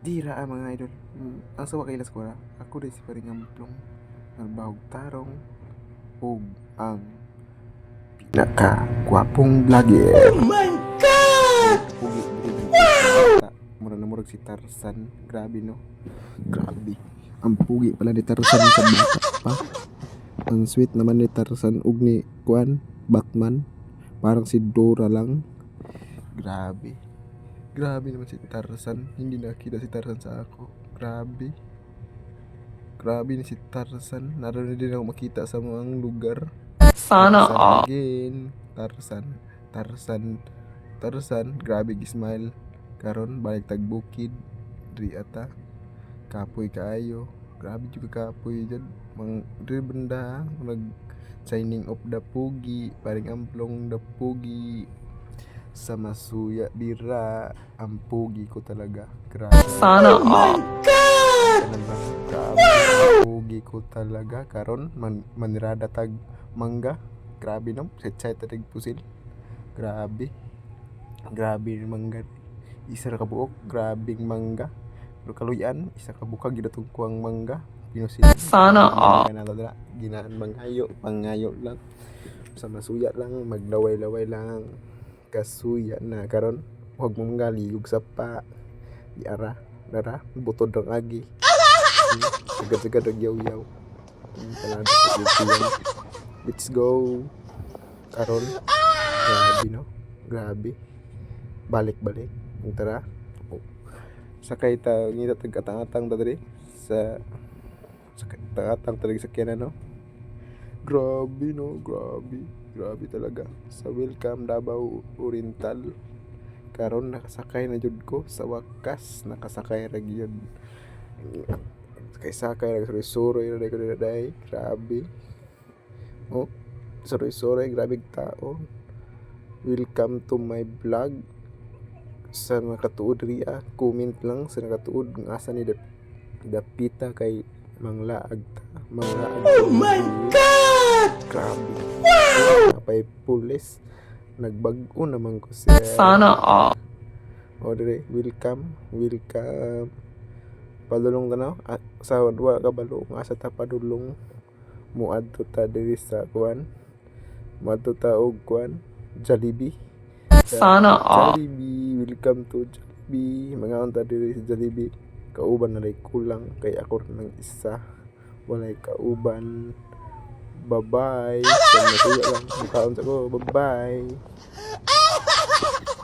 Dira ah, mga idol. Mm, ang sawa kay Las Kuara, ako din si Paring Amplong. Nagbahog tarong ug ang pinaka gwapong vlogger. Oh my God! Pugi. Mura na murag si Tarzan. Grabe no. Grabe. Ang pugi pala ni Tarzan sa bata pa. Ang sweet naman ni Tarzan ug ni Kuan, Batman. Parang si Dora lang. Grabe. Grabe naman si Tarzan. Hindi nakita si Tarzan sa ako. Grabe. Grabe ni si Tarzan. Naroon din ako makita sa mga lugar. Sana Tarzan all. again. Tarzan. Tarzan. Tarzan. Grabe gi-smile. Karon balik tag bukid. Dri ata. Kapoy kaayo. Grabe juga kapoy dyan. Mang benda nag signing of the pugi. Paring amplong the pugi. Sa masuya dira. Ang pugi ko talaga. Grabe. Sana all. Ganun ba? Grabe. Pugi ko talaga karon man manirada tag mangga. Grabe no. Set tag pusil. Grabe. Grabe yung mangga. Isa ra ka buok, grabing mangga. Pero kaluyan, isa ka buka gidatong kuang mangga. Pinusil. Sana na ginaan manghayo, pangayo lang. Sa masuya lang, maglaway-laway lang. Kasuya na karon. Huwag mong galiyog sa pa. Di ara, dara, butod ng agi. Sagad-sagad ang yaw-yaw. Let's go. Karon. Grabe no. Grabe. Balik-balik. Ang tara. Oh. Sakay ta ngita tag katang-atang ta diri sa sakay atang talaga sa kyanan no. Grabe no, grabe. Grabe talaga. Sa Welcome Davao Oriental. Karon nakasakay na jud ko sa wakas nakasakay ra gyud. Sakay sakay ra suroy ra ko day. Grabe. Oh, suroy-suroy grabe tao. Welcome to my vlog. Sa nakatuod riya, comment lang sa nakatuod ng asa ni Dap- Dapita kay Manglaag ta. Manglaag. Oh my God! Grabe. Wow! Napay pulis. Nagbag-o naman ko siya. Sana all. O dire, welcome, welcome. Padulong tanaw, ah, sa wala ka balo, nga sa ta padulong muadto ta diri sa kuan. Muadto ta og kuan, Jollibee. Sana all. Jollibee, welcome to Jollibee. Mga unta diri sa Jollibee. Kauban na kulang kay ako ng isa. Walay kauban. Bye-bye. Sa masuya lang. Mukhaon sa ko. Bye-bye.